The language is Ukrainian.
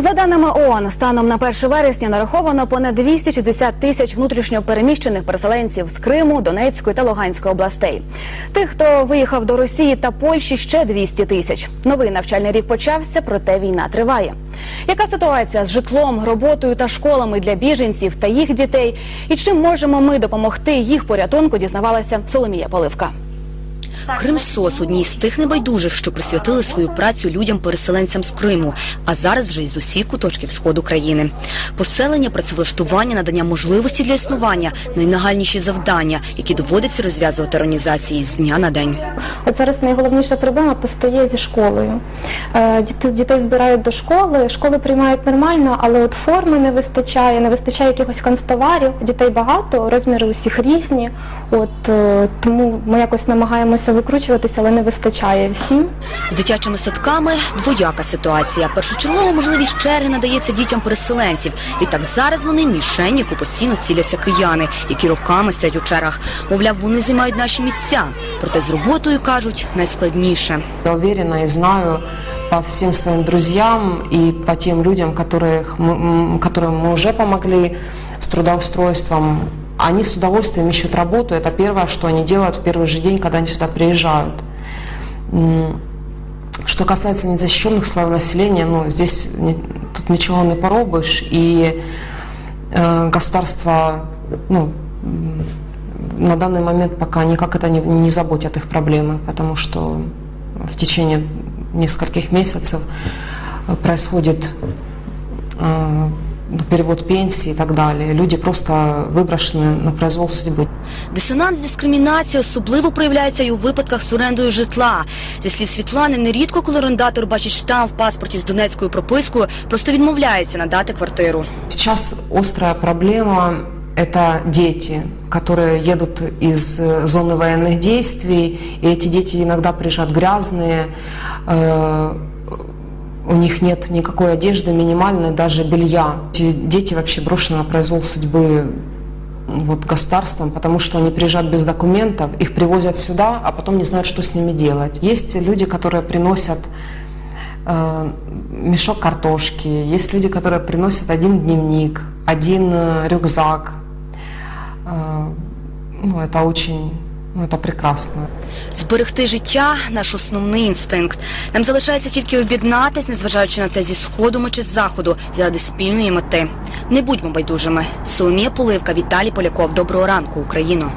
За даними ООН, станом на 1 вересня нараховано понад 260 тисяч внутрішньо переміщених переселенців з Криму, Донецької та Луганської областей. Тих, хто виїхав до Росії та Польщі, ще 200 тисяч. Новий навчальний рік почався, проте війна триває. Яка ситуація з житлом, роботою та школами для біженців та їх дітей? І чим можемо ми допомогти їх порятунку? Дізнавалася Соломія Поливка. Кримсос одній з тих небайдужих, що присвятили свою працю людям-переселенцям з Криму, а зараз вже й з усіх куточків сходу країни. Поселення, працевлаштування, надання можливості для існування найнагальніші завдання, які доводиться розв'язувати організації з дня на день. От зараз найголовніша проблема постає зі школою. Е, Діти, дітей збирають до школи, школи приймають нормально, але от форми не вистачає, не вистачає якихось канцтоварів. Дітей багато, розміри усіх різні. От е, тому ми якось намагаємося викручуватися, але не вистачає всім. З дитячими садками двояка ситуація. Першочергова можливість черги надається дітям переселенців. Відтак зараз вони мішень, яку постійно ціляться кияни, які роками стоять у чергах. Мовляв, вони займають наші місця. Проте з роботою кажуть найскладніше. Я уверена и знаю по всем своим друзьям и по тем людям, которых мы, м, которым мы уже помогли с трудоустройством, они с удовольствием ищут работу. Это первое, что они делают в первый же день, когда они сюда приезжают. Что касается незащищенных слоев населения, ну, здесь тут ничего не поробишь, и э, государство ну, на данный момент пока никак это не, не заботит их проблемы, потому что в течение нескольких месяцев э, происходит э, перевод пенсии и так далее. Люди просто выброшены на произвол судьбы. Дисонанс, дискримінація особливо проявляється і у випадках з орендою житла. Зі слів Світлани, нерідко, коли орендатор бачить штамп в паспорті з донецькою пропискою, просто відмовляється надати квартиру. Сейчас острая проблема – это дети, которые едут из э, зоны военных действий, и эти дети иногда приезжают грязные, э, у них нет никакой одежды, минимальной, даже белья. Эти дети вообще брошены на произвол судьбы вот, государством, потому что они приезжают без документов, их привозят сюда, а потом не знают, что с ними делать. Есть люди, которые приносят э, мешок картошки, есть люди, которые приносят один дневник, один э, рюкзак. Э, ну, это очень, ну, це прекрасно. Зберегти життя наш основний інстинкт. Нам залишається тільки об'єднатись, незважаючи на те зі сходу ми чи з заходу, заради спільної мети. Не будьмо байдужими. Соломія Поливка, Віталій Поляков. Доброго ранку, Україно.